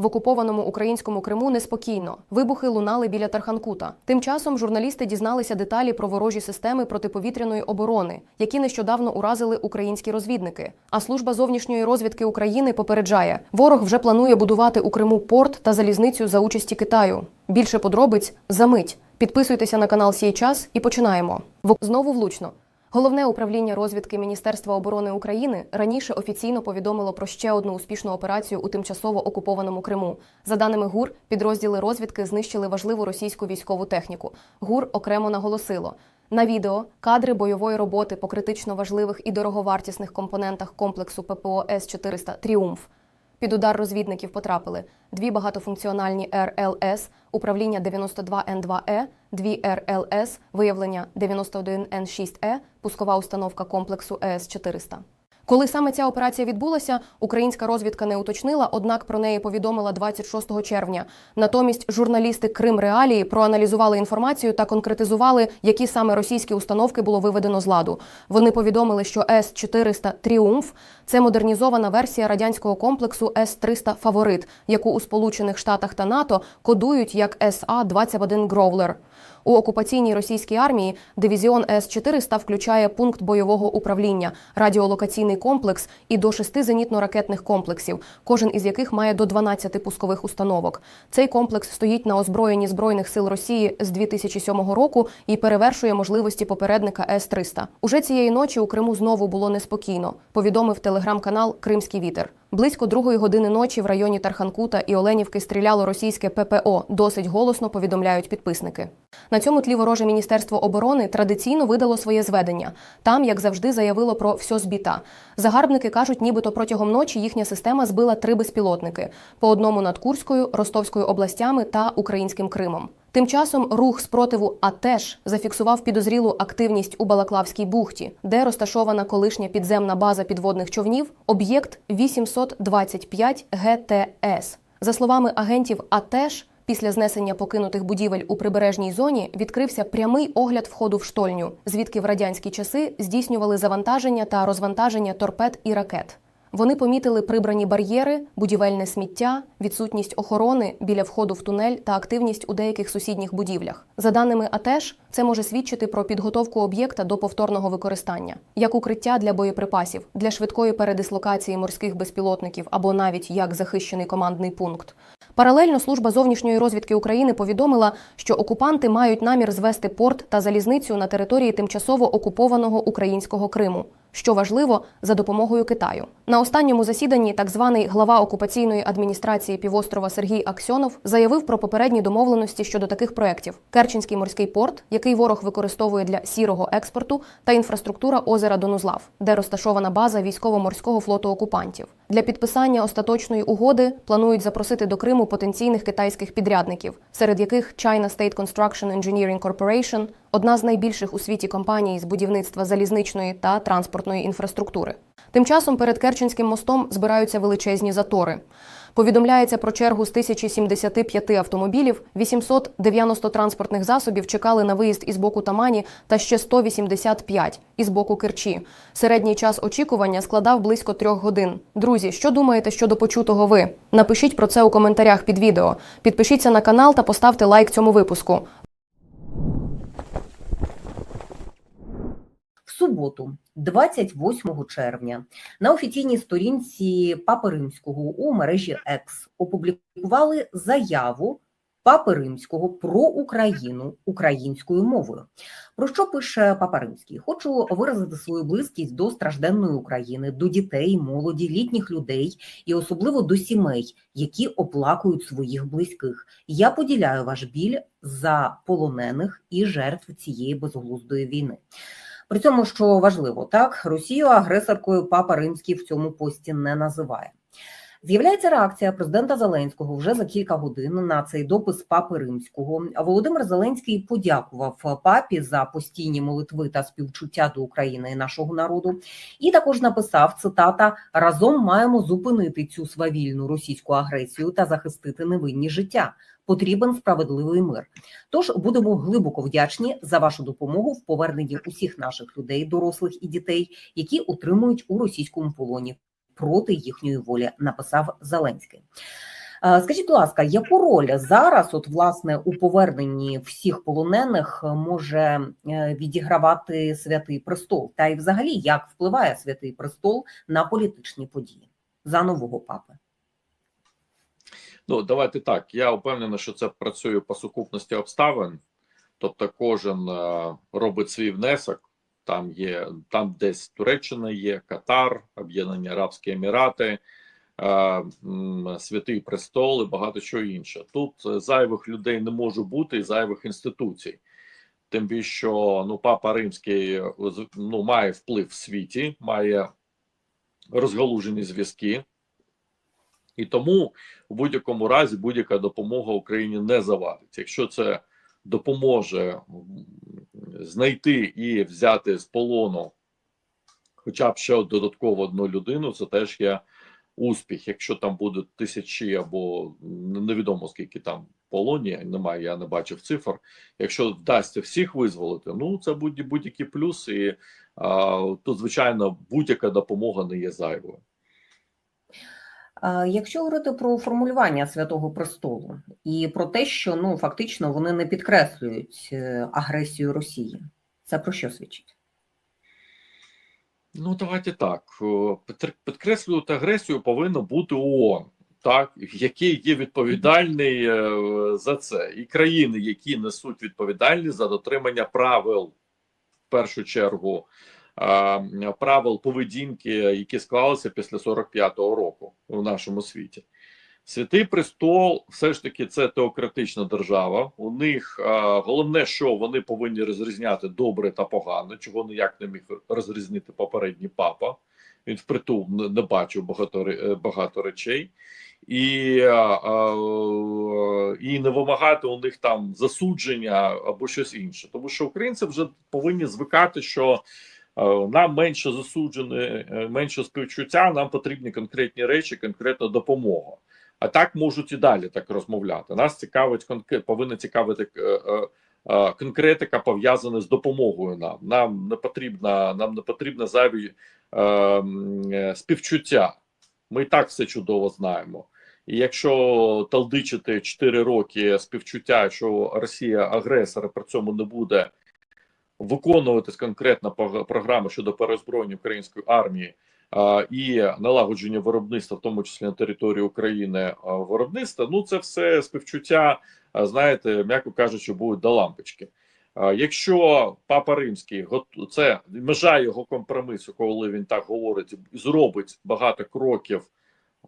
В окупованому українському Криму неспокійно. Вибухи лунали біля Тарханкута. Тим часом журналісти дізналися деталі про ворожі системи протиповітряної оборони, які нещодавно уразили українські розвідники. А служба зовнішньої розвідки України попереджає: ворог вже планує будувати у Криму порт та залізницю за участі Китаю. Більше подробиць за мить. Підписуйтеся на канал Сій час і починаємо. В- Знову влучно. Головне управління розвідки Міністерства оборони України раніше офіційно повідомило про ще одну успішну операцію у тимчасово окупованому Криму. За даними ГУР, підрозділи розвідки знищили важливу російську військову техніку. ГУР окремо наголосило. На відео кадри бойової роботи по критично важливих і дороговартісних компонентах комплексу ППО С-400 Тріумф. Під удар розвідників потрапили дві багатофункціональні РЛС, управління 92Н2Е, дві РЛС, виявлення 91Н6Е, пускова установка комплексу ЕС-400. Коли саме ця операція відбулася, українська розвідка не уточнила, однак про неї повідомила 26 червня. Натомість журналісти Крим Реалії проаналізували інформацію та конкретизували, які саме російські установки було виведено з ладу. Вони повідомили, що С-400 Тріумф це модернізована версія радянського комплексу С-300 Фаворит, яку у Сполучених Штатах та НАТО кодують як СА-21 Гровлер. У окупаційній російській армії дивізіон С-400 включає пункт бойового управління, радіолокаційний комплекс і до шести зенітно-ракетних комплексів, кожен із яких має до 12 пускових установок. Цей комплекс стоїть на озброєнні збройних сил Росії з 2007 року і перевершує можливості попередника С-300. Уже цієї ночі у Криму знову було неспокійно. Повідомив телеграм-канал Кримський вітер. Близько другої години ночі в районі Тарханкута і Оленівки стріляло російське ППО. Досить голосно повідомляють підписники. На цьому тлі вороже міністерство оборони традиційно видало своє зведення. Там, як завжди, заявило про все збіта. Загарбники кажуть, нібито протягом ночі їхня система збила три безпілотники по одному над Курською, Ростовською областями та Українським Кримом. Тим часом рух спротиву АТЕШ зафіксував підозрілу активність у Балаклавській бухті, де розташована колишня підземна база підводних човнів, об'єкт 825 ГТС. За словами агентів АТЕШ, після знесення покинутих будівель у прибережній зоні відкрився прямий огляд входу в штольню, звідки в радянські часи здійснювали завантаження та розвантаження торпед і ракет. Вони помітили прибрані бар'єри, будівельне сміття, відсутність охорони біля входу в тунель та активність у деяких сусідніх будівлях. За даними АТЕШ, це може свідчити про підготовку об'єкта до повторного використання, як укриття для боєприпасів, для швидкої передислокації морських безпілотників або навіть як захищений командний пункт. Паралельно служба зовнішньої розвідки України повідомила, що окупанти мають намір звести порт та залізницю на території тимчасово окупованого українського Криму. Що важливо, за допомогою Китаю на останньому засіданні так званий глава окупаційної адміністрації півострова Сергій Аксьонов заявив про попередні домовленості щодо таких проєктів: Керченський морський порт, який ворог використовує для сірого експорту, та інфраструктура озера Донузлав, де розташована база військово-морського флоту окупантів. Для підписання остаточної угоди планують запросити до Криму потенційних китайських підрядників, серед яких China State Construction Engineering Corporation – одна з найбільших у світі компаній з будівництва залізничної та транспортної інфраструктури. Тим часом перед Керченським мостом збираються величезні затори. Повідомляється про чергу з 1075 автомобілів, 890 транспортних засобів чекали на виїзд із боку Тамані та ще 185 із боку Керчі. Середній час очікування складав близько трьох годин. Друзі, що думаєте щодо почутого ви? Напишіть про це у коментарях під відео. Підпишіться на канал та поставте лайк цьому випуску. В суботу, 28 червня, на офіційній сторінці Папи Римського у мережі X опублікували заяву Папи Римського про Україну українською мовою. Про що пише Папа Римський? Хочу виразити свою близькість до стражденної України, до дітей, молоді, літніх людей і особливо до сімей, які оплакують своїх близьких. Я поділяю ваш біль за полонених і жертв цієї безглуздої війни. При цьому, що важливо, так Росію агресоркою Папа Римський в цьому пості не називає. З'являється реакція президента Зеленського вже за кілька годин на цей допис Папи Римського. Володимир Зеленський подякував папі за постійні молитви та співчуття до України і нашого народу. І також написав цитата: разом маємо зупинити цю свавільну російську агресію та захистити невинні життя. Потрібен справедливий мир. Тож будемо глибоко вдячні за вашу допомогу в поверненні усіх наших людей, дорослих і дітей, які утримують у російському полоні проти їхньої волі, написав Зеленський. Е, Скажіть, будь ласка, яку роль зараз, от власне, у поверненні всіх полонених може е, відігравати Святий Престол? Та й взагалі як впливає Святий Престол на політичні події за нового папи? Ну, давайте так. Я впевнений, що це працює по сукупності обставин. Тобто, кожен е, робить свій внесок. Там є там, десь Туреччина є, Катар, Об'єднані Арабські Емірати, е, Святий Престол і багато чого інше. Тут е, зайвих людей не може бути і зайвих інституцій. Тим більше, що ну, Папа Римський е, ну, має вплив в світі, має розгалужені зв'язки. І тому у будь-якому разі будь-яка допомога Україні не завадить. Якщо це допоможе знайти і взяти з полону хоча б ще додатково одну людину, це теж є успіх. Якщо там буде тисячі або невідомо скільки там в полоні, немає, я не бачив цифр. Якщо вдасться всіх визволити, ну це будь- будь-який плюс, і а, тут, звичайно, будь-яка допомога не є зайвою. Е, Якщо говорити про формулювання Святого Престолу і про те, що ну фактично вони не підкреслюють е, агресію Росії, це про що свідчить? Ну, давайте так. Підкреслювати агресію повинно бути ООН, так, який є відповідальний е, за це, і країни, які несуть відповідальність за дотримання правил, в першу чергу, е, правил поведінки, які склалися після 45-го року у нашому світі. Святий престол, все ж таки, це теократична держава. У них е, головне, що вони повинні розрізняти добре та погане, чого ніяк не міг розрізнити попередній папа. Він впритул не, не бачив багато, е, багато речей, і, е, е, і не вимагати у них там засудження або щось інше. Тому що українці вже повинні звикати, що нам менше засуджене, е, менше співчуття, нам потрібні конкретні речі, конкретна допомога. А так можуть і далі так розмовляти. Нас цікавить повинна цікавити е, е, е, конкретика пов'язана з допомогою нам. Нам не потрібна, нам не потрібно зайві е, е, співчуття. Ми і так все чудово знаємо. І якщо талдичити 4 роки співчуття, що Росія агресор, при цьому не буде виконуватись конкретна програма щодо переозброєння української армії а, і налагодження виробництва, в тому числі на території України а, виробництва, ну це все співчуття, а, знаєте, м'яко кажучи, будуть до лампочки. А, Якщо папа римський це межа його компромісу, коли він так говорить, зробить багато кроків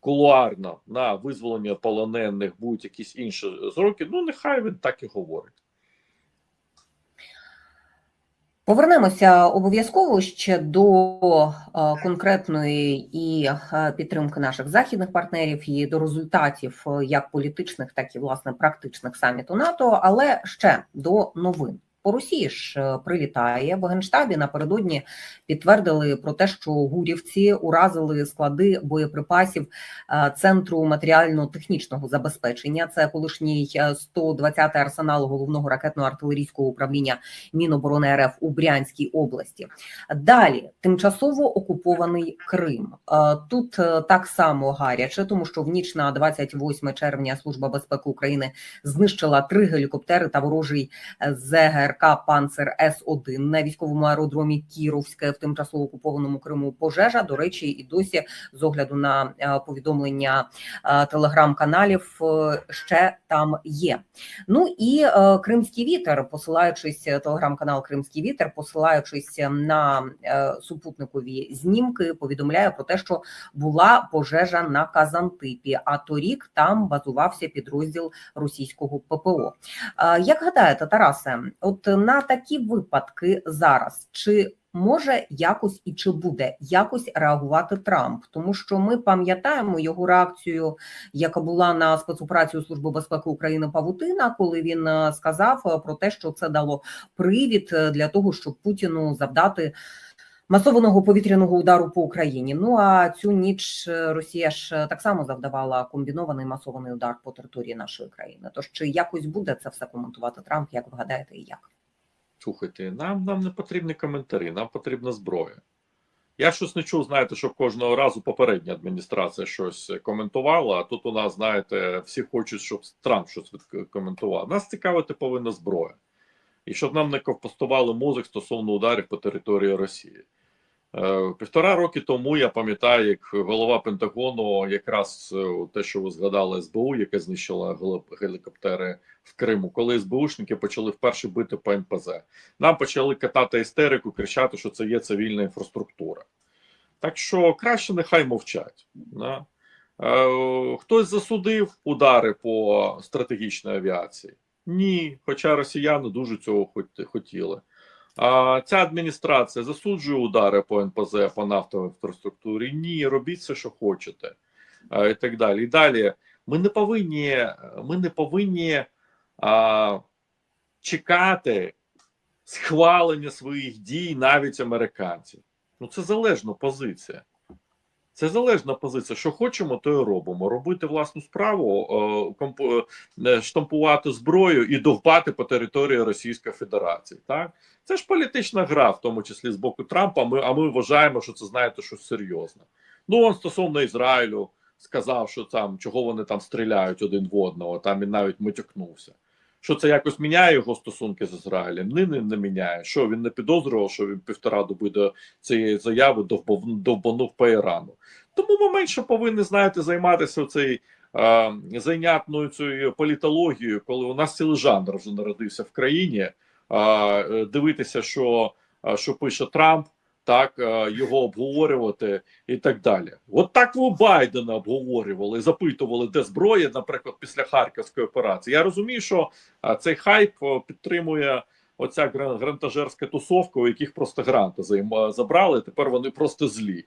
кулуарно на визволення полонених, будуть якісь інші зроки, ну нехай він так і говорить. Повернемося обов'язково ще до е, конкретної і е, підтримки наших західних партнерів і до результатів е, як політичних, так і власне практичних саміту НАТО, але ще до новин. По Росії ж е, прилітає в генштабі. Напередодні підтвердили про те, що гурівці уразили склади боєприпасів е, центру матеріально-технічного забезпечення. Це колишній е, 120-й арсенал головного ракетно-артилерійського управління Міноборони РФ у Брянській області. Далі тимчасово окупований Крим. Е, Тут е, так само гаряче, тому що в ніч на 28 червня Служба безпеки України знищила три гелікоптери та ворожий е, ЗГРК Панцер С 1 на військовому аеродромі Кіровське в тимчасово окупованому Криму. Пожежа до речі, і досі з огляду на е, повідомлення е, телеграм-каналів е, ще там є. Ну і Кримський вітер, посилаючись телеграм-канал Кримський вітер, посилаючись на супутникові знімки, повідомляє про те, що була пожежа на Казантипі. А торік там базувався підрозділ російського ППО. Як гадаєте, Тарасе, от на такі випадки зараз чи може якось і чи буде якось реагувати Трамп? Тому що ми пам'ятаємо його реакцію, яка була на спецоперацію Служби безпеки України Павутина, коли він е, сказав е, про те, що це дало привід е, для того, щоб Путіну завдати. Масованого повітряного удару по Україні. Ну а цю ніч е, Росія ж е, так само завдавала комбінований масований удар по території нашої країни. Тож чи якось буде це все коментувати Трамп? Як ви гадаєте, і як? Слухайте, нам, нам не потрібні коментарі, нам потрібна зброя. Я щось не чув, знаєте, що кожного разу попередня адміністрація щось коментувала, а тут у нас, знаєте, всі хочуть, щоб Трамп щось відкоментував. Нас цікавити повинна зброя. І щоб нам не ковпостували мозок стосовно ударів по території Росії. Е, Півтора роки тому я пам'ятаю, як голова Пентагону, якраз е, те, що ви згадали СБУ, яке знищило гелікоптери в Криму, коли СБУшники почали вперше бити по НПЗ. Нам почали катати істерику, кричати, що це є цивільна інфраструктура. Так що краще нехай мовчать. Е, хтось засудив удари по стратегічній авіації? Ні, хоча росіяни дуже цього хотіли. Ця адміністрація засуджує удари по НПЗ, по нафтовій інфраструктурі. Ні, робіть все, що хочете, і так далі. І далі ми не повинні, ми не повинні а, чекати схвалення своїх дій навіть американців. Ну це залежна позиція. Це залежна позиція. Що хочемо, то і робимо. Робити власну справу, е, е, штампувати зброю і довбати по території Російської Федерації. Так це ж політична гра, в тому числі з боку Трампа. Ми, а ми вважаємо, що це знаєте щось серйозне. Ну он стосовно Ізраїлю сказав, що там чого вони там стріляють один в одного. Там він навіть матюкнувся. Що це якось міняє його стосунки з Ізраїлем? Ні, не, не міняє. Що він не підозрював, що він півтора доби до цієї заяви довбанув по Ірану. Тому ми менше повинні знаєте займатися цей е, зайнятною цією політологією, коли у нас цілий жанр вже народився в країні. е, дивитися, що, що пише Трамп, так е, його обговорювати і так далі. От так ви Байдена обговорювали, запитували, де зброя, наприклад, після харківської операції. Я розумію, що е, цей хайп е, підтримує. Оця грантажерська тусовка, у яких просто гранти забрали, тепер вони просто злі.